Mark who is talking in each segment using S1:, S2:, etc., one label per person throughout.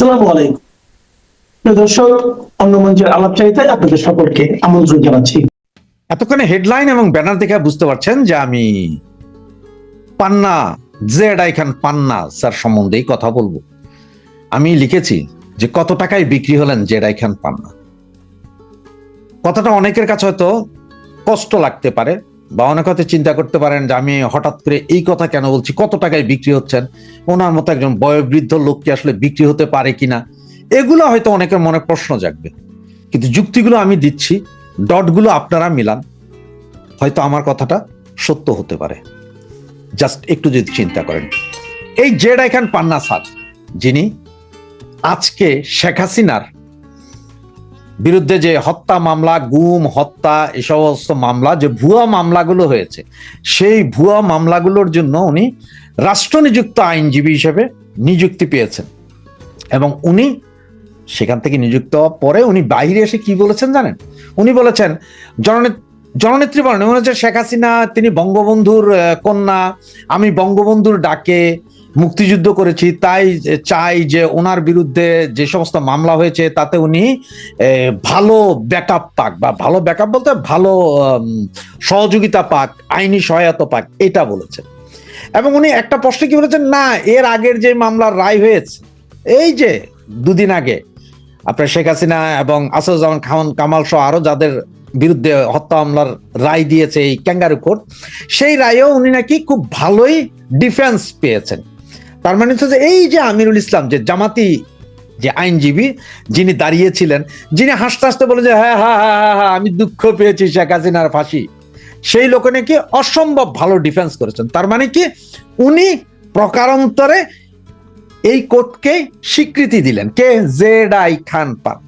S1: আসসালামু আলাইকুম। প্রিয় দর্শক, অন্য মঞ্চের চাইতে আপনাদের সকলকে আমন্ত্রণ জানাচ্ছি।
S2: এতক্ষণে হেডলাইন এবং ব্যানার দেখে বুঝতে পারছেন যে আমি Panna, Z I Khan Panna sir সম্বন্ধেই কথা বলব। আমি লিখেছি যে কত টাকায় বিক্রি হলেন জেড আই খান পান্না? কথাটা অনেকের কাছে হয়তো কষ্ট লাগতে পারে বা অনেক হয়তো চিন্তা করতে পারেন যে আমি হঠাৎ করে এই কথা কেন বলছি? কত টাকায় বিক্রি হচ্ছেন? ওনার মতো একজন বয়োবৃদ্ধ লোক কি আসলে বিক্রি হতে পারে কিনা? এগুলো হয়তো অনেকের মনে প্রশ্ন জাগবে। কিন্তু যুক্তিগুলো আমি দিচ্ছি, ডটগুলো আপনারা মিলান। হয়তো আমার কথাটা সত্য হতে পারে। জাস্ট একটু যদি চিন্তা করেন। এই জেড আইখান পান্না স্যার, যিনি আজকে শেখ হাসিনার বিরুদ্ধে যে হত্যা মামলা, গুম, হত্যা এই সমস্ত মামলা, যে ভুয়া মামলাগুলো হয়েছে, সেই ভুয়া মামলাগুলোর জন্য উনি রাষ্ট্র নিযুক্ত আইনজীবী হিসেবে নিযুক্তি পেয়েছেন। এবং উনি সেখান থেকে নিযুক্ত হওয়ার পরে উনি বাইরে এসে কি বলেছেন জানেন? উনি বলেছেন জননেত্রী জননেত্রী বলেন, উনি হচ্ছে শেখ হাসিনা, তিনি বঙ্গবন্ধুর কন্যা, আমি বঙ্গবন্ধুর ডাকে মুক্তিযুদ্ধ করেছি, তাই চাই যে ওনার বিরুদ্ধে যে সমস্ত মামলা হয়েছে, তাতে উনি ভালো ব্যাকআপ পাক বা ভালো ব্যাকআপ বলতে ভালো সহযোগিতা পাক, আইনি সহায়তা পাক, এটা বলেছেন। এবং উনি একটা প্রশ্নে কি বলেছেন, না, এর আগের যে মামলার রায় হয়েছে, এই যে দুদিন আগে, আপনার শেখ হাসিনা এবং আসাদুজ্জামান খান কামাল সহ আরও যাদের বিরুদ্ধে হত্যা মামলার রায় দিয়েছে এই ক্যাঙ্গারু কোর্ট, সেই রায়েও উনি নাকি খুব ভালোই ডিফেন্স পেয়েছেন। তার মানে হচ্ছে যে এই যে আমিরুল ইসলাম যে জামাতি যে আইনজীবী যিনি দাঁড়িয়েছিলেন যিনি হাসতে হাসতে বলে যে হ্যাঁ হ্যাঁ হ্যাঁ হ্যাঁ হ্যাঁ, আমি দুঃখ পেয়েছি শেখ হাসিনার ফাঁসি। সেই লোক নাকি অসম্ভব ভালো ডিফেন্স করেছেন। তার মানে কি উনি প্রকারান্তরে এই কোর্টকে স্বীকৃতি দিলেন। কে? জেড আই খান পান।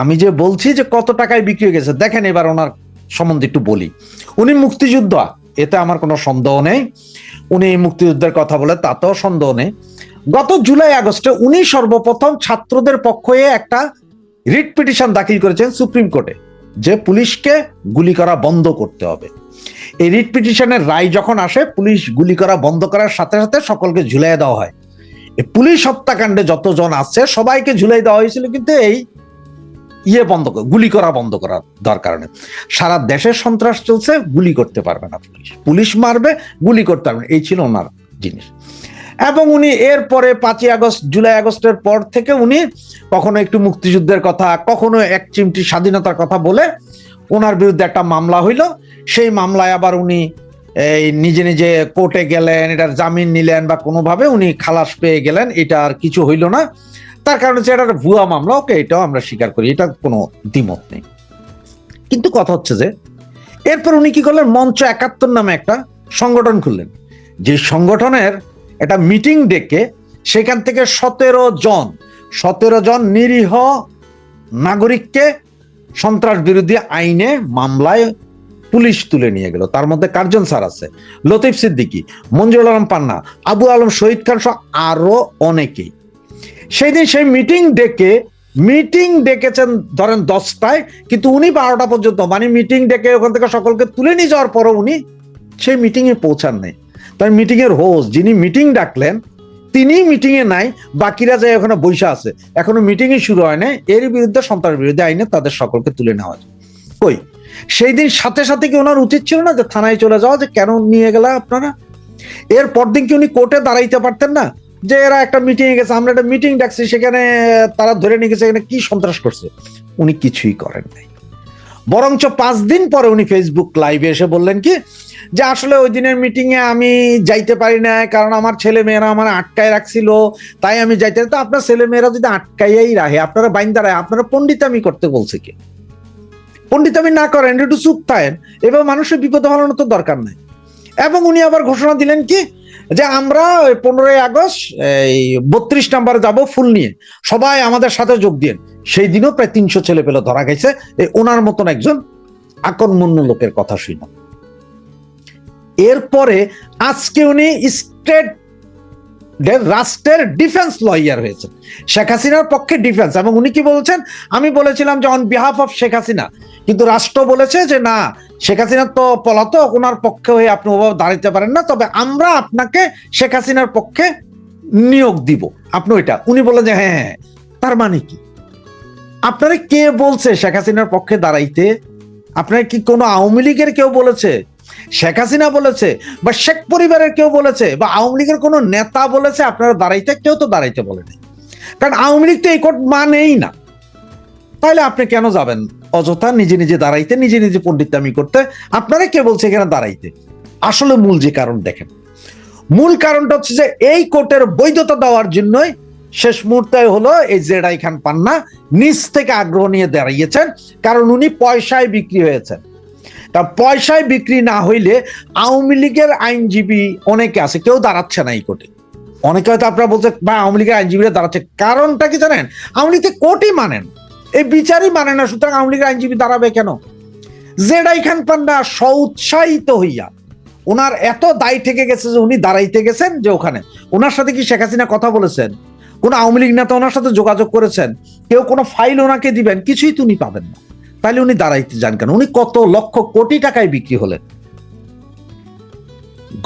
S2: আমি যে বলছি যে কত টাকায় বিক্রি হয়ে গেছে দেখেন এবার ওনার সম্বন্ধে একটু বলি। উনি মুক্তিযোদ্ধা এতে আমার কোনো সন্দেহ নেই। উনি মুক্তিযুদ্ধের কথা বলে তাতেও সন্দেহ নেই। গত জুলাই আগস্টে উনি সর্বপ্রথম ছাত্রদের পক্ষে একটা রিট পিটিশন দাখিল করেছেন সুপ্রিম কোর্টে, যে পুলিশকে গুলি করা বন্ধ করতে হবে। এই রিট পিটিশনের রায় যখন আসে, পুলিশ গুলি করা বন্ধ করার সাথে সাথে সকলকে ঝুলাই দেওয়া হয়। পুলিশ হত্যাকাণ্ডে যতজন আছে, সবাইকে ঝুলাই দেওয়া হয়েছিল, কিন্তু এই ইয়ে বন্ধ কর- গুলি করা বন্ধ করার দরকার নেই সারা দেশের সন্ত্রাস চলছে, গুলি করতে পারবে না পুলিশ। পুলিশ মারবে, গুলি করতে পারবে এই ছিল ওনার জিনিস। এবং উনি এরপরে পাঁচই আগস্ট, জুলাই আগস্টের পর থেকে উনি কখনো একটু মুক্তিযুদ্ধের কথা, কখনো এক চিমটি স্বাধীনতার কথা বলে ওনার বিরুদ্ধে একটা মামলা হইল। সেই মামলায় আবার উনি এই নিজে নিজে কোর্টে গেলেন, এটার জামিন নিলেন বা কোনোভাবে উনি খালাস পেয়ে গেলেন, এটা আর কিছু হইল না। তার কারণ হচ্ছে এটা একটা ভুয়া মামলা, ওকে, এটাও আমরা স্বীকার করি, এটা কোনো দ্বিমত নেই। কিন্তু কথা হচ্ছে যে, এরপর উনি কি করলেন? মঞ্চ একাত্তর নামে একটা সংগঠন খুললেন। যে সংগঠনের একটা মিটিং ডেকে সেখান থেকে সতেরো জন সতেরো জন নিরীহ নাগরিককে সন্ত্রাস বিরোধী আইনে মামলায় পুলিশ তুলে নিয়ে গেল। তার মধ্যে কার্জন স্যার আছে? লতিফ সিদ্দিকী মঞ্জুর আলম পান্না, আবু আলম শহীদ খান সহ আরও অনেকেই। সেই দিন সেই মিটিং ডেকে মিটিং ডেকেছেন ধরেন দশটায়, কিন্তু উনি বারোটা পর্যন্ত মানে মিটিং ডেকে ওখান থেকে সকলকে তুলে নিয়ে যাওয়ার পরও উনি সেই মিটিং এ পৌঁছান নাই। তাই মিটিং এর হোস্ট যিনি মিটিং ডাকলেন তিনি মিটিং এ নাই, বাকিরা যায় ওখানে বৈশা আছে, এখনও মিটিং এ শুরু হয় না এর বিরুদ্ধে সন্ত্রাস বিরোধী আইনে তাদের সকলকে তুলে নেওয়া যায় কই? সেই দিন সাথে সাথে কি ওনার উচিত ছিল না যে থানায় চলে যাওয়া, যে কেন নিয়ে গেলা আপনারা? এর পরদিন কি উনি কোর্টে দাঁড়াইতে পারতেন না? যে এরা একটা মিটিং গেছে, আমরা একটা মিটিং ডাকছি, সেখানে তারা ধরে নিয়ে গেছে, এখানে কি সন্ত্রাস করছে? উনি কিছুই করেন নাই। বরঞ্চ পাঁচ দিন পরে উনি ফেসবুক লাইভে এসে বললেন কি, যে আসলে ওই দিনের মিটিং এ আমি যাইতে পারি না কারণ আমার ছেলে মেয়েরা আমার আটকায় রাখছিল, তাই আমি যাইতে তো আপনার ছেলে মেয়েরা যদি আটকাইয়াই রাখে, আপনারা বাইন দাঁড়ায় আপনারা পণ্ডিতামি করতে বলছে কি? পণ্ডিতামি না করেন, একটু চুপ থাকেন। এবার মানুষের বিপদে ফেলানোর তো দরকার নাই। এবং উনি আবার ঘোষণা দিলেন কি যে আমরা পনেরোই আগস্ট, এই বত্রিশ নাম্বার যাব ফুল নিয়ে। সবাই আমাদের সাথে যোগ দিয়ে সেই দিনও প্রায় তিনশো ছেলে পেলে ধরা গেছে এই ওনার মতন একজন আকর্মণ্য লোকের কথা শুনলাম এরপরে আজকে উনি স্টেট রাষ্ট্রের ডিফেন্স লয়ার হয়েছেন শেখ হাসিনার পক্ষে ডিফেন্স এবং উনি কি বলছেন? আমি বলেছিলাম যে on behalf of Sheikh Hasina. কিন্তু রাষ্ট্র বলেছে যে না, শেখ হাসিনা তো পলাতক, ওনার পক্ষে হয়ে আপনি ওভাবে দাঁড়াতে পারেন না। তবে আমরা আপনাকে শেখ হাসিনার পক্ষে নিয়োগ দিব। আপনি ওইটা। উনি বললেন যে হ্যাঁ হ্যাঁ। তার মানে কি? আপনারা কে বলছে শেখ হাসিনার পক্ষে দাঁড়াইতে? আপনার কি কোনো আওয়ামী লীগের কেউ বলেছে? শেখ হাসিনা বলেছে বা শেখ পরিবারের কেউ বলেছে বা আওয়ামী লীগের কোনো নেতা বলেছে, আপনারা দাঁড়াইতে, কেউ তো দাঁড়াইতে বলেনি কারণ আওয়ামী লীগ তো এই কোর্ট মানেই না। তাহলে আপনি কেন যাবেন? অযথা নিজে নিজে দাঁড়াইতে, নিজে নিজে পণ্ডিতামি করতে। আপনারা কে বলছে এখানে দাঁড়াইতে? আসলে মূল যে কারণ দেখেন। মূল কারণটা হচ্ছে যে এই কোর্টের বৈধতা দেওয়ার জন্যই শেষ মুহূর্তে হলো এই জেডাই খান পান্না নিজ থেকে আগ্রহ নিয়ে দাঁড়িয়েছেন। কারণ উনি পয়সায় বিক্রি হয়েছেন। তা পয়সায় বিক্রি না হইলে আওয়ামী লীগের আইনজীবী অনেকে আছে, কেউ দাঁড়াচ্ছে না এই কোর্টে। অনেকে হয়তো আপনারা বলছে বা আওয়ামী লীগের আইনজীবীরা দাঁড়াচ্ছে। কারণটা কি জানেন? আওয়ামী লীগ কোর্টই মানেন এই বিচারই মানে না, সুতরাং আওয়ামী লীগের আইনজীবী দাঁড়াবে কেন? জেডাই খান পান্না সউৎসাহিত হইয়া, ওনার এত দায় থেকে গেছে যে উনি দাঁড়াইতে গেছেন যে ওখানে। ওনার সাথে কি শেখ হাসিনা কথা বলেছেন? কোন আওয়ামী লীগ নেতা ওনার সাথে যোগাযোগ করেছেন? কেউ কোনো ফাইল ওনাকে দিবেন? কিছুই তো উনি পাবেন না। তাহলে উনি দাঁড়াইতে যান কেন? উনি কত লক্ষ কোটি টাকায় বিক্রি হলেন।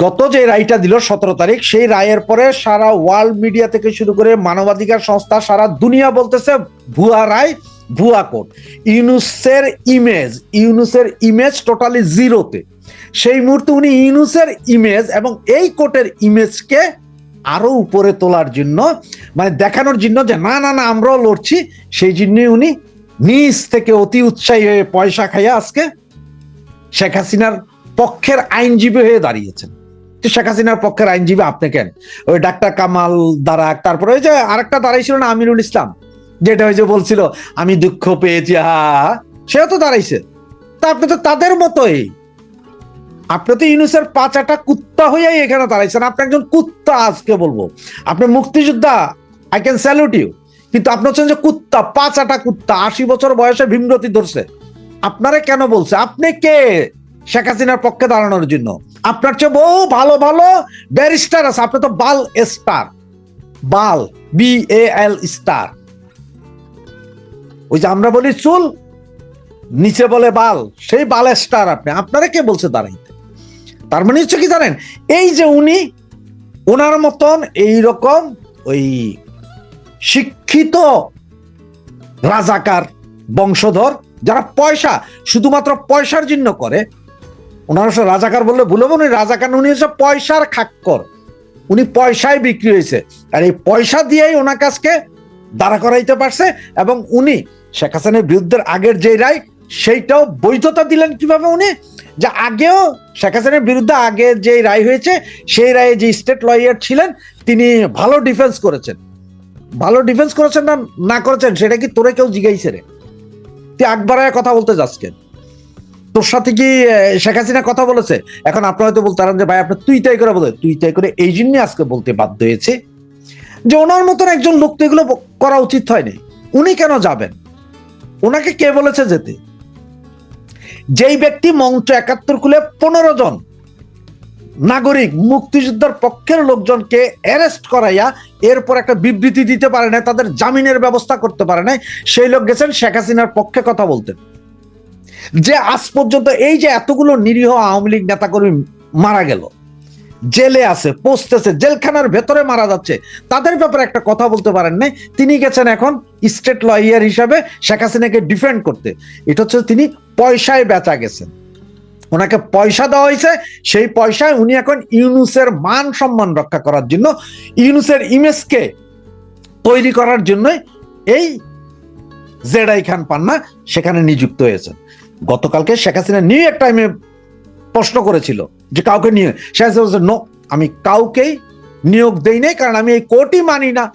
S2: গত যে রায়টা দিল সতেরো তারিখ, সেই রায়ের পরে সারা ওয়ার্ল্ড মিডিয়া থেকে শুরু করে মানবাধিকার সংস্থা সারা দুনিয়া বলতেছে, ভুয়া রায়, ভুয়া কোর্ট। ইউনুসের ইমেজ ইউনুসের ইমেজ টোটালি জিরোতে সেই মুহূর্তে উনি ইউনুসের ইমেজ এবং এই কোর্টের ইমেজকে আরও উপরে তোলার জন্য মানে দেখানোর জন্য যে, না না না, আমরাও লড়ছি। সেই জন্যই উনি নিজ থেকে অতি উৎসাহী হয়ে পয়সা খাইয়া আজকে শেখ হাসিনার পক্ষের আইনজীবী হয়ে দাঁড়িয়েছেন। শেখ হাসিনার পক্ষের আইনজীবী আপনি কেন? ওই ডাক্তার কামাল দারাক, তারপরে ওই যে আরেকটা দাঁড়াইছিল না আমিরুল ইসলাম, যেটা ওই যে বলছিল, আমি দুঃখ পেয়েছি হা সেও তো দাঁড়াইছে। তা আপনি তো তাদের মতোই। আপনি তো ইউনুসের পাঁচাটা কুত্তা হইয়াই এখানে দাঁড়াইছেন। আপনি একজন কুত্তা আজকে বলব। আপনি মুক্তিযোদ্ধা আই ক্যান স্যালুট ইউ কিন্তু আপনি হচ্ছেন যে কুত্তা পাঁচ আটা কুত্তা, আশি বছর বয়সে ভীমরতি ধরছে। আপনারে কেন বলছে? আপনি কে? শেখ হাসিনার পক্ষে দাঁড়ানোর জন্য। আপনার চেয়ে বহু ভালো ভালো ব্যারিস্টার আছে। আপনি তো বাল স্টার। বাল বি এ এল স্টার। ওই যে আমরা বলি চুল, নিচে বলে বাল। সেই বাল স্টার আপনি। আপনারা কে বলছে দাঁড়াইতে? তার মানে হচ্ছে কি জানেন? এই যে উনি, ওনার মতন এই রকম ওই শিক্ষিত রাজাকার বংশধর যারা পয়সা, শুধুমাত্র পয়সার জন্য করে, ওনার রাজাকার বললে ভুলব উনি রাজাকার উনি হচ্ছে পয়সার খাক্কর। উনি পয়সায় বিক্রি হয়েছে। আর এই পয়সা দিয়েই ওনার কাছকে দাঁড়া করাইতে পারছে এবং উনি শেখ হাসিনের বিরুদ্ধে আগের যে রায়, সেইটাও বৈধতা দিলেন কীভাবে উনি? যে আগেও শেখ হাসিনের বিরুদ্ধে আগে যে রায় হয়েছে, সেই রায়ে যে স্টেট লয়ার ছিলেন, তিনি ভালো ডিফেন্স করেছেন। ভালো ডিফেন্স করেছেন না না করেছেন, সেটা কি তোরে কেউ জিগাইছে রে? তুই একবারে কথা বলতে যাচ্ছেন তোর সাথে কি শেখ হাসিনা কথা বলেছে? এখন আপনার হয়তো বলতে পারেন যে, ভাই, আপনি তুই তাই করে বলে তুই তাই করে এই জন্য আজকে বলতে বাধ্য হয়েছে যে, ওনার মতন একজন লোক তো এগুলো করা উচিত হয়নি। উনি কেন যাবেন? ওনাকে কে বলেছে যেতে? যেই ব্যক্তি মঞ্চ একাত্তর খুলে পনেরো জন নাগরিক মুক্তিযোদ্ধার পক্ষের লোকজনকে অ্যারেস্ট করাইয়া এরপর একটা বিবৃতি দিতে পারে না তাদের জামিনের ব্যবস্থা করতে পারে না সেই লোক গেছেন শেখ হাসিনার পক্ষে কথা বলতেন যে আজ পর্যন্ত এই যে এতগুলো নিরীহ আওয়ামী লীগ নেতাকর্মী মারা গেল, জেলে আছে পোস্টেছে জেলখানার ভেতরে মারা যাচ্ছে, তাদের ব্যাপারে একটা কথা বলতে পারেন নাই। তিনি গেছেন এখন স্টেট লয়ার হিসাবে শেখ হাসিনাকে ডিফেন্ড করতে। এটা হচ্ছে তিনি পয়সায় বেচা গেছেন। ওনাকে পয়সা দেওয়া হয়েছে। সেই পয়সায় উনি এখন ইউনুসের মান সম্মান রক্ষা করার জন্য ইউনুসের ইমেজকে তৈরি করার জন্য এই জেডাই খান পান্না সেখানে নিযুক্ত হয়েছেন। গতকালকে শেখ হাসিনা নিউ ইয়র্ক টাইমে প্রশ্ন করেছিল যে কাউকে নিয়ে। শেখ হাসিনা "No, আমি কাউকেই নিয়োগ দেই নাই কারণ আমি এই কোর্টই মানি না।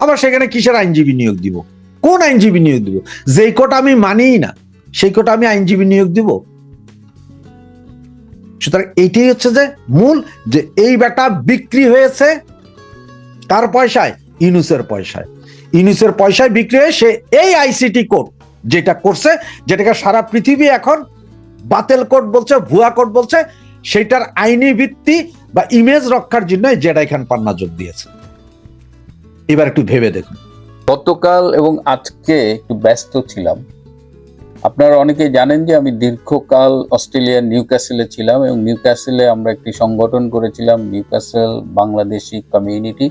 S2: আবার সেখানে কিসের আইনজীবী নিয়োগ দিব? কোন আইনজীবী নিয়োগ দিব? যেই কোর্ট আমি মানিই না সেই কোর্ট আমি আইনজীবী নিয়োগ দিব? সুতরাং এইটাই হচ্ছে যে মূল যে এই বেটা বিক্রি হয়েছে কার পয়সায়? ইউনুসের পয়সায়। ইউনুসের পয়সায় বিক্রি হয়ে সে এই আইসিটি কোড যেটা করছে, যেটাকে সারা পৃথিবী এখন বাতেল কোড বলছে, ভুয়া কোড বলছে, সেটার আইনি ভিত্তি বা ইমেজ রক্ষার জন্য জেডাই খান পান্না যোগ দিয়েছে। এবার একটু ভেবে দেখুন।
S3: গতকাল এবং আজকে একটু ব্যস্ত ছিলাম। আপনারা অনেকে জানেন যে আমি দীর্ঘকাল অস্ট্রেলিয়ার নিউক্যাসেলে ছিলাম এবং নিউক্যাসেলে আমরা একটি সংগঠন করেছিলাম, নিউক্যাসেল বাংলাদেশি কমিউনিটি।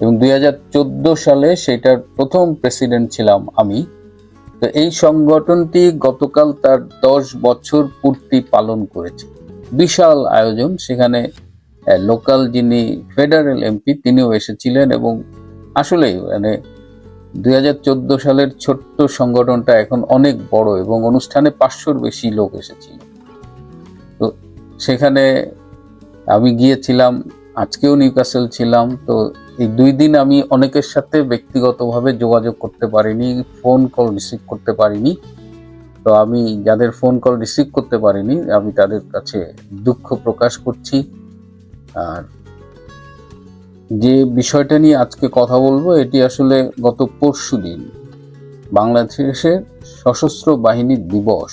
S3: এবং দু হাজার চোদ্দ সালে সেটার প্রথম প্রেসিডেন্ট ছিলাম আমি। তো এই সংগঠনটি গতকাল তার দশ বছর পূর্তি পালন করেছে। বিশাল আয়োজন, সেখানে লোকাল যিনি ফেডারেল এমপি তিনিও এসেছিলেন এবং আসলেই মানে দুই হাজার চোদ্দ সালের ছোট্ট সংগঠনটা এখন অনেক বড় এবং অনুষ্ঠানে পাঁচশোর বেশি লোক এসেছিল তো সেখানে আমি গিয়েছিলাম, আজকেও নিউকাসেল ছিলাম, তো এই দুই দিন আমি অনেকের সাথে ব্যক্তিগতভাবে যোগাযোগ করতে পারিনি, ফোন কল রিসিভ করতে পারিনি। তো আমি যাদের ফোন কল রিসিভ করতে পারিনি, আমি তাদের কাছে দুঃখ প্রকাশ করছি। আর যে বিষয়টা নিয়ে আজকে কথা বলব, এটি আসলে গত পরশু দিন বাংলাদেশের সশস্ত্র বাহিনী দিবস।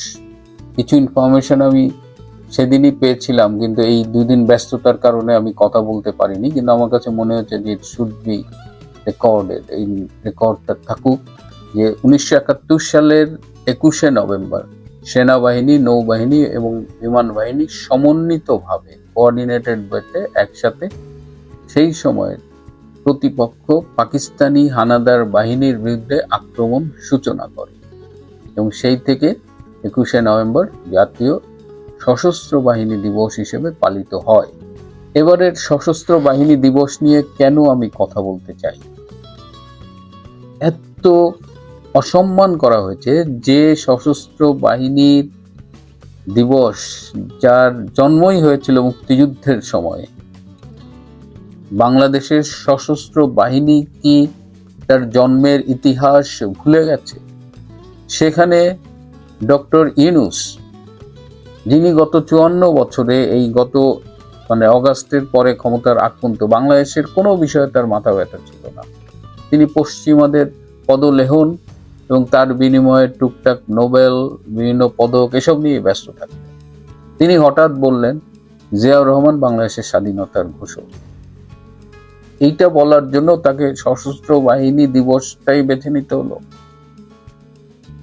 S3: কিছু ইনফরমেশন আমি সেদিনই পেয়েছিলাম, কিন্তু এই দুদিন ব্যস্ততার কারণে আমি কথা বলতে পারিনি, কিন্তু আমার কাছে মনে হচ্ছে যে ইট শুড বি রেকর্ডেড এই রেকর্ডটা থাকুক যে উনিশশো একাত্তর সালের একুশে নভেম্বর সেনাবাহিনী, নৌবাহিনী এবং বিমান বাহিনী সমন্বিতভাবে কোঅর্ডিনেটেড ওয়েতে একসাথে সেই সময়ে প্রতিপক্ষ পাকিস্তানি হানাদার বাহিনীর বিরুদ্ধে আক্রমণ সূচনা করে এবং সেই থেকে একুশে নভেম্বর জাতীয় সশস্ত্র বাহিনী দিবস হিসেবে পালিত হয়। এবারের সশস্ত্র বাহিনী দিবস নিয়ে কেন আমি কথা বলতে চাই? এত অসম্মান করা হয়েছে যে সশস্ত্র বাহিনীর দিবস, যার জন্মই হয়েছিল মুক্তিযুদ্ধের সময়ে। বাংলাদেশের সশস্ত্র বাহিনী কি তার জন্মের ইতিহাস ভুলে গেছে? সেখানে ডক্টর ইউনুস, যিনি গত চুয়ান্ন বছরে এই গত মানে অগাস্টের পরে ক্ষমতার আগ পর্যন্ত বাংলাদেশের কোনো বিষয়ে তার মাথা ব্যথা ছিল না। তিনি পশ্চিমাদের পদলেহন এবং তার বিনিময়ে টুকটাক নোবেল, বিভিন্ন পদক এসব নিয়ে ব্যস্ত থাকতেন। তিনি হঠাৎ বললেন, জিয়াউর রহমান বাংলাদেশের স্বাধীনতার ঘোষক। এইটা বলার জন্য তাকে সশস্ত্র বাহিনী দিবসটাই বেছে নিতে হলো।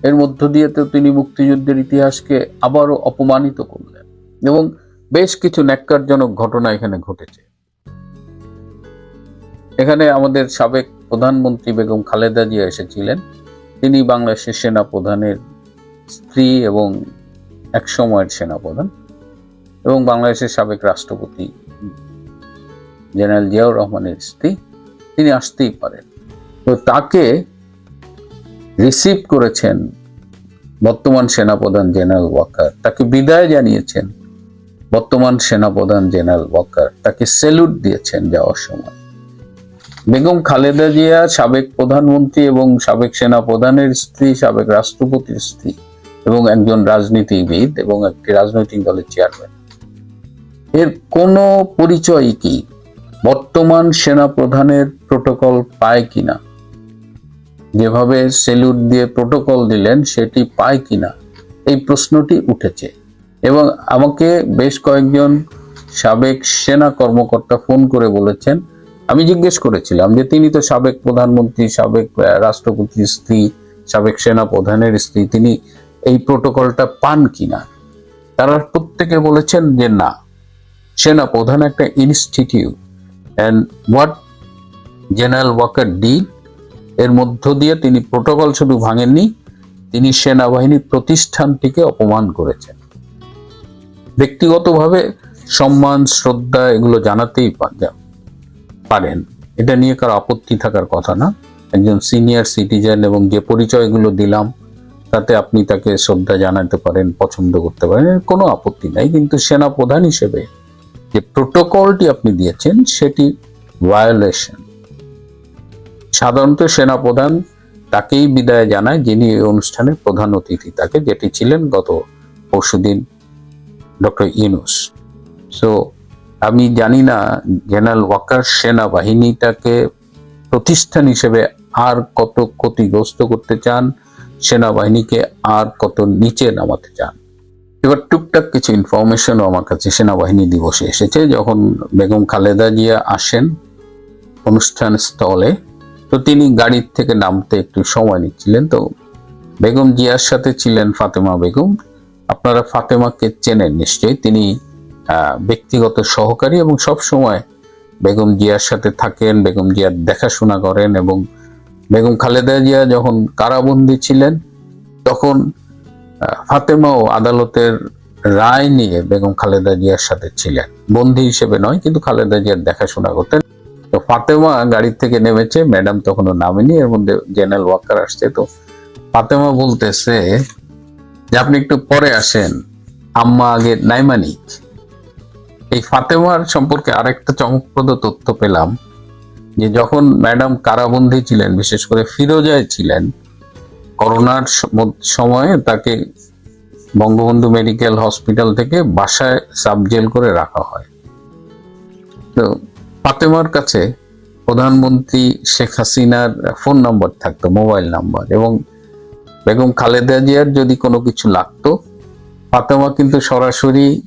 S3: এর মধ্য দিয়ে তো তিনি মুক্তিযুদ্ধের ইতিহাসকে আবারও অপমানিত করলেন এবং বেশ কিছু ন্যাক্কারজনক ঘটনা এখানে ঘটেছে। এখানে আমাদের সাবেক প্রধানমন্ত্রী বেগম খালেদা জিয়া এসেছিলেন। তিনি বাংলাদেশের সেনা প্রধানের স্ত্রী এবং এক সময়ের সেনা প্রধান এবং বাংলাদেশের সাবেক রাষ্ট্রপতি জেনারেল জিয়াউর রহমানের স্ত্রী, তিনি আসতেই পারেন। তো তাকে রিসিভ করেছেন বর্তমান সেনাপ্রধান জেনারেল ওয়াকার। তাকে বিদায় জানিয়েছেন বর্তমান সেনাপ্রধান জেনারেল ওয়াকার। তাকে সেলুট দিয়েছেন যাওয়ার সময়। বেগম খালেদা জিয়া সাবেক প্রধানমন্ত্রী এবং সাবেক সেনাপ্রধানের স্ত্রী, সাবেক রাষ্ট্রপতির স্ত্রী এবং একজন রাজনীতিবিদ এবং একটি রাজনৈতিক দলের চেয়ারম্যান এর কোনো পরিচয় কি? বর্তমান সেনা প্রধানের প্রোটোকল পায় কিনা? যেভাবে সেলুট দিয়ে প্রোটোকল দিলেন, সেটি পায় কিনা? এই প্রশ্নটি উঠেছে। এবং আমাকে বেশ কয়েকজন সাবেক সেনা কর্মকর্তা ফোন করে বলেছেন, আমি জিজ্ঞেস করেছিলাম যে তিনি তো সাবেক প্রধানমন্ত্রী, সাবেক রাষ্ট্রপতির স্ত্রী, সাবেক সেনা প্রধানের স্ত্রী, তিনি এই প্রোটোকলটা পান কিনা? তারা প্রত্যেকে বলেছেন যে না। সেনা প্রধান একটা institute and what general Waker D এর মধ্য দিয়ে তিনি প্রোটোকল শুধু ভাঙেননি, তিনি সেনাবাহিনী প্রতিষ্ঠানটিকে অপমান করেছেন। ব্যক্তিগতভাবে সম্মান, শ্রদ্ধা এগুলো জানাতেই পারেন। এটা নিয়ে কারও আপত্তি থাকার কথা না। একজন সিনিয়র সিটিজেন এবং যে পরিচয়গুলো দিলাম, তাতে আপনি তাকে শ্রদ্ধা জানাতে পারেন, পছন্দ করতে পারেন কোনো আপত্তি নাই। কিন্তু সেনা প্রধান হিসেবে যে প্রোটোকলটি আপনি দিয়েছেন, সেটি ভায়োলেশন সাধারণত সেনা প্রধান তাকেই বিদায় জানায়, যিনি এই অনুষ্ঠানের প্রধান অতিথি তাকে, যেটি ছিলেন গত পরশুদিন ডক্টর ইউনুস। সো আমি জানি না, জেনারেল ওয়াকার সেনাবাহিনীটাকে প্রতিষ্ঠান হিসেবে আর কত ক্ষতিগ্রস্ত করতে চান, সেনাবাহিনীকে আর কত নিচে নামাতে চান। এবার টুকটাক কিছু ইনফরমেশনও আমার কাছে সেনাবাহিনী দিবসে এসেছে। যখন বেগম খালেদা জিয়া আসেন অনুষ্ঠান স্থলে, তো তিনি গাড়ির থেকে নামতে একটু সময় নিচ্ছিলেন। তো বেগম জিয়ার সাথে ছিলেন ফাতেমা বেগম। আপনারা ফাতেমাকে চেনেন নিশ্চয়ই। তিনি ব্যক্তিগত সহকারী এবং সব সময় বেগম জিয়ার সাথে থাকেন, বেগম জিয়ার দেখাশোনা করেন এবং বেগম খালেদা জিয়া যখন কারাবন্দী ছিলেন, তখন ফাতেমাও আদালতের রায় নিয়ে বেগম খালেদা জিয়ার সাথে ছিলেন। বন্দী হিসেবে নয়, কিন্তু খালেদা জিয়ার দেখাশোনা করতেন। তো ফাতেমা গাড়ি থেকে নেমেছে, ম্যাডাম তখনও নামেনি, এর মধ্যে জেনারেল ওয়াকার আসছে। তো ফাতেমা বলতেছে যে, আপনি একটু পরে আসেন, আম্মা আগে নাইমানিক এই ফাতেমার সম্পর্কে আরেকটা চমকপ্রদ তথ্য পেলাম, যে যখন ম্যাডাম কারাবন্দী ছিলেন, বিশেষ করে ফিরোজায় ছিলেন করোনার সময়ে তাকে বঙ্গবন্ধু মেডিকেল হসপিটাল থেকে বাসায় সাব জেল করে রাখা হয়। তো ফাতেমার কাছে প্রধানমন্ত্রী শেখ হাসিনার ফোন নম্বর থাকতো, মোবাইল নাম্বার এবং বেগম খালেদা জিয়ার যদি কোনো কিছু লাগতো, ফাতেমা কিন্তু সরাসরি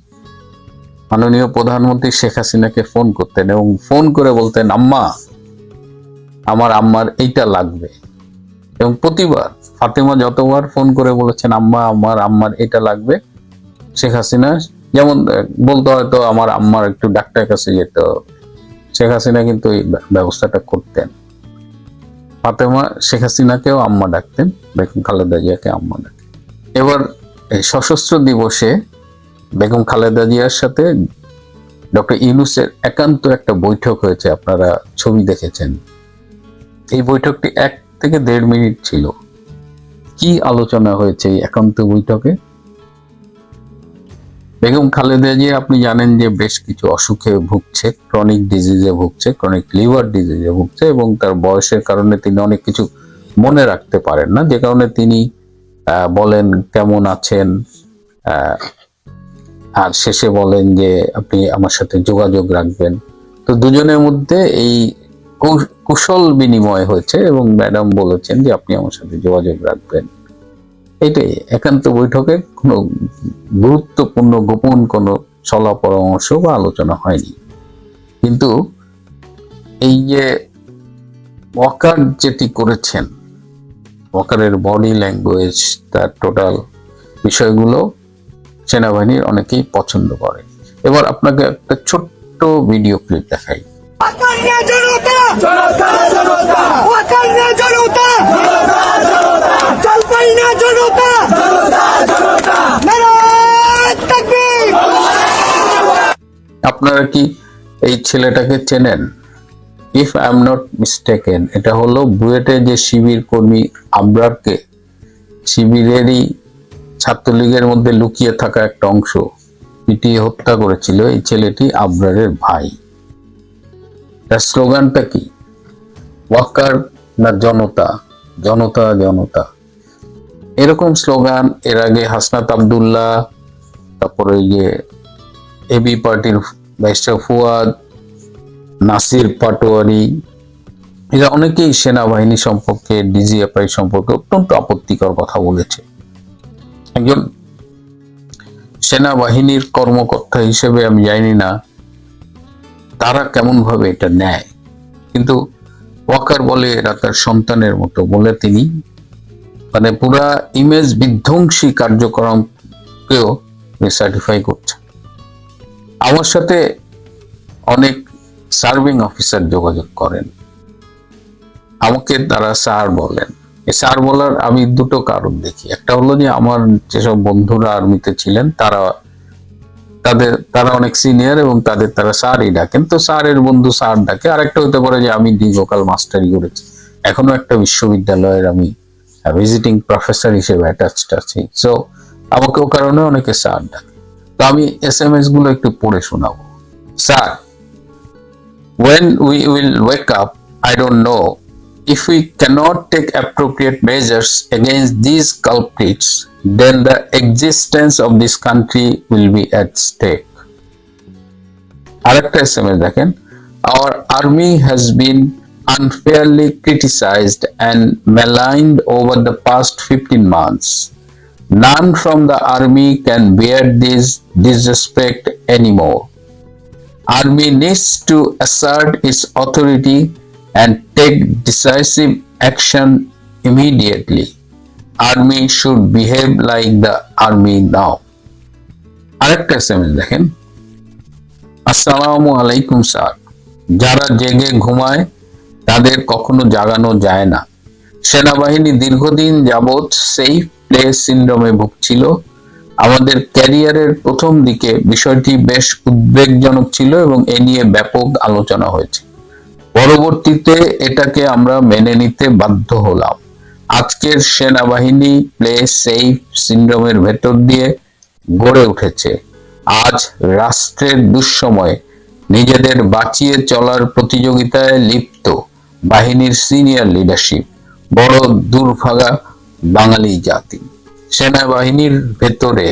S3: মাননীয় প্রধানমন্ত্রী শেখ হাসিনাকে ফোন করতেন এবং ফোন করে বলতেন, আম্মা, আমার আম্মার এইটা লাগবে। এবং প্রতিবার ফাতেমা যতবার ফোন করে বলেছেন, আম্মা, আমার আম্মার এটা লাগবে। শেখ হাসিনা, যেমন বলতে হয়তো আমার আম্মার একটু ডাক্তার কাছে যেত শেখ হাসিনা কিন্তু এই ব্যবস্থাটা করতেন। ফাতেমা, শেখ হাসিনাকেও আম্মা ডাকতেন, বেগম খালেদা জিয়াকে আম্মা ডাকতেন। এবার সশস্ত্র দিবসে বেগম খালেদা জিয়ার সাথে ডক্টর ইউনুসের একান্ত একটা বৈঠক হয়েছে, আপনারা ছবি দেখেছেন। এই বৈঠকটি এক থেকে দেড় মিনিট ছিল। কি আলোচনা হয়েছে এই একান্ত বৈঠকে? বেগম খালেদা জিয়া আপনি জানেন যে বেশ কিছু অসুখে ভুগছে ক্রনিক ডিজিজে ভুগছে ক্রনিক লিভার ডিজিজে ভুগছে এবং তার বয়সের কারণে তিনি অনেক কিছু মনে রাখতে পারেন না। যে কারণে তিনি বলেন কেমন আছেন আর শেষে বলেন যে আপনি আমার সাথে যোগাযোগ রাখবেন। তো দুজনের মধ্যে এই কুশল বিনিময় হয়েছে এবং ম্যাডাম বলেছেন যে আপনি আমার সাথে যোগাযোগ রাখবেন। এটাই একান্ত বৈঠকে কোনো গুরুত্বপূর্ণ গোপন কোনো সলা পরামর্শ বা আলোচনা হয়নি। কিন্তু এই যে ওয়াকার যেটি করেছেন, ওয়াকারের বডি ল্যাঙ্গুয়েজ, তার টোটাল বিষয়গুলো সেনাবাহিনীর অনেকেই পছন্দ করে। এবার আপনাকে একটা ছোট্ট ভিডিও ক্লিপ দেখাই।
S4: জনতা জনতা। জনতা ওয়াকান্না জনতা। জনতা জনতা। জলপাইনা জনতা। জনতা জনতা।
S3: আপনারা কি এই ছেলেটাকে চেনেন? If I am not mistaken এটা হলো বুয়েটে যে শিবির কর্মী আবরারকে শিবিরেরই ছাত্রলীগের মধ্যে লুকিয়ে থাকা একটা অংশ পিটিয়ে হত্যা করেছিল এই ছেলেটি আবরারের ভাই। তার স্লোগানটা কি? ওয়াকার না জনতা? জনতা জনতা। এরকম স্লোগান এর আগে হাসনাত আবদুল্লাহ, তারপরে যে এবি পার্টির ব্যারিস্টার ফুয়াদ নাসির পাটোয়ারি, এরা অনেকেই সেনাবাহিনী সম্পর্কে ডিজিএফআই সম্পর্কে অত্যন্ত আপত্তিকর কথা বলেছে। একজন সেনাবাহিনীর কর্মকর্তা হিসেবে আমি জানি না তারা কেমন ভাবে এটা নেয়? কিন্তু ওয়াকার বলে এরা তার সন্তানের মতো বলে তিনি মানে পুরা ইমেজ বিধ্বংসী কার্যক্রমকেও সার্টিফাই করছে আমার সাথে অনেক সার্ভিং অফিসার যোগাযোগ করেন। আমাকে তারা স্যার বলেন। স্যার বলার আমি দুটো কারণ দেখি। একটা হলো যে আমার যেসব বন্ধুরা আর্মিতে ছিলেন, তারা তাদের, তারা অনেক সিনিয়র এবং তাদের তারা স্যারই ডাকেন। তো স্যারের বন্ধু স্যার ডাকে। আরেকটা হতে পারে যে আমি দীর্ঘকাল মাস্টারি করেছি। এখনও একটা বিশ্ববিদ্যালয়ের আমি ভিজিটিং প্রফেসর হিসেবে অ্যাটাচড আছি। সো আমাকে ও কারণে অনেকে স্যার ডাকে। তো আমি এস এম এসগুলো একটু পড়ে শোনাবো। Sir, when we will wake up, i don't know if we cannot take appropriate measures against these culprits then the existence of this country will be at stake আরেকটা SMS দেখেন our army has been unfairly criticized and maligned over the past 15 months none from the army can bear this disrespect anymore Army needs to assert its authority and take decisive action immediately. Army should behave like the army now. আরেকটা SMS দেখেন। আসসালামু আলাইকুম, sir. যারা জেগে ঘুমায়, তাদের কখনো জাগানো যায় না। সেনাবাহিনী দীর্ঘদিন যাবৎ সেফ প্লে সিন্ড্রোমে ভুগছিল। আমাদের ক্যারিয়ারের প্রথম দিকে বিষয়টি বেশ উদ্বেগজনক ছিল এবং এ নিয়ে ব্যাপক আলোচনা হয়েছে। পরবর্তীতে এটাকে আমরা মেনে নিতে বাধ্য হলাম। আজকের সেনাবাহিনী প্লে সেফ সিন্ড্রোমের ভেতর দিয়ে গড়ে উঠেছে। আজ রাষ্ট্রের দুঃসময়ে নিজেদের বাঁচিয়ে চলার প্রতিযোগিতায় লিপ্ত বাহিনীর সিনিয়র লিডারশিপ, বড় দুর্ভাগা বাঙালি জাতি। সেনাবাহিনীর ভেতরে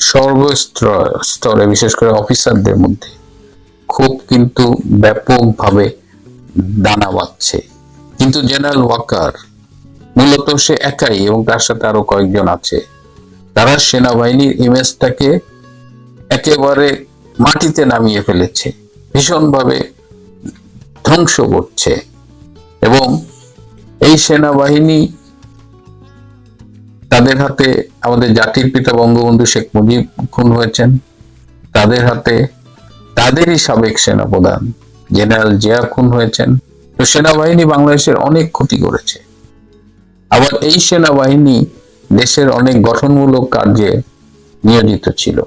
S3: সর্বস্তর স্তরে বিশেষ করে অফিসারদের মধ্যে, খুব কিন্তু ব্যাপকভাবে দানা বাঁধছে। কিন্তু জেনারেল ওয়াকার মূলত সে একাই এবং তার সাথে আরও কয়েকজন আছে। তারা সেনাবাহিনীর ইমেজটাকে একেবারে মাটিতে নামিয়ে ফেলেছে, ভীষণভাবে ধ্বংস করছে এবং এই সেনাবাহিনী তাদের হাতে আমাদের জাতির পিতা বঙ্গবন্ধু শেখ মুজিব খুন হয়েছেন। তাদের হাতে তাদেরই সাবেক সেনাপ্রধান জেনারেল জিয়া খুন হয়েছেন। তো সেনাবাহিনী বাংলাদেশের অনেক ক্ষতি করেছে। আবার এই সেনাবাহিনী দেশের অনেক গঠনমূলক কার্যে নিয়োজিত ছিল।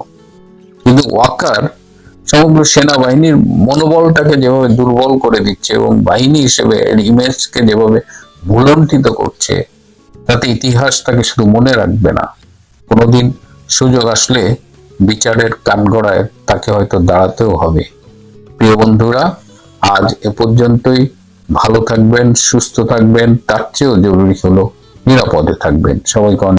S3: কিন্তু ওয়াকার সমগ্র সেনাবাহিনীর মনোবলটাকে যেভাবে দুর্বল করে দিচ্ছে এবং বাহিনী হিসেবে এর ইমেজকে যেভাবে ভুলণ্ঠিত করছে, তাতে ইতিহাস তাকে শুধু মনে রাখবে না। কোনোদিন সুযোগ আসলে বিচারের কাঠগড়ায় তাকে হয়তো দাঁড়াতেও হবে। প্রিয় বন্ধুরা, আজ এ পর্যন্তই। ভালো থাকবেন সুস্থ থাকবেন তার চেয়েও জরুরি হলো নিরাপদে থাকবেন। সবাইকে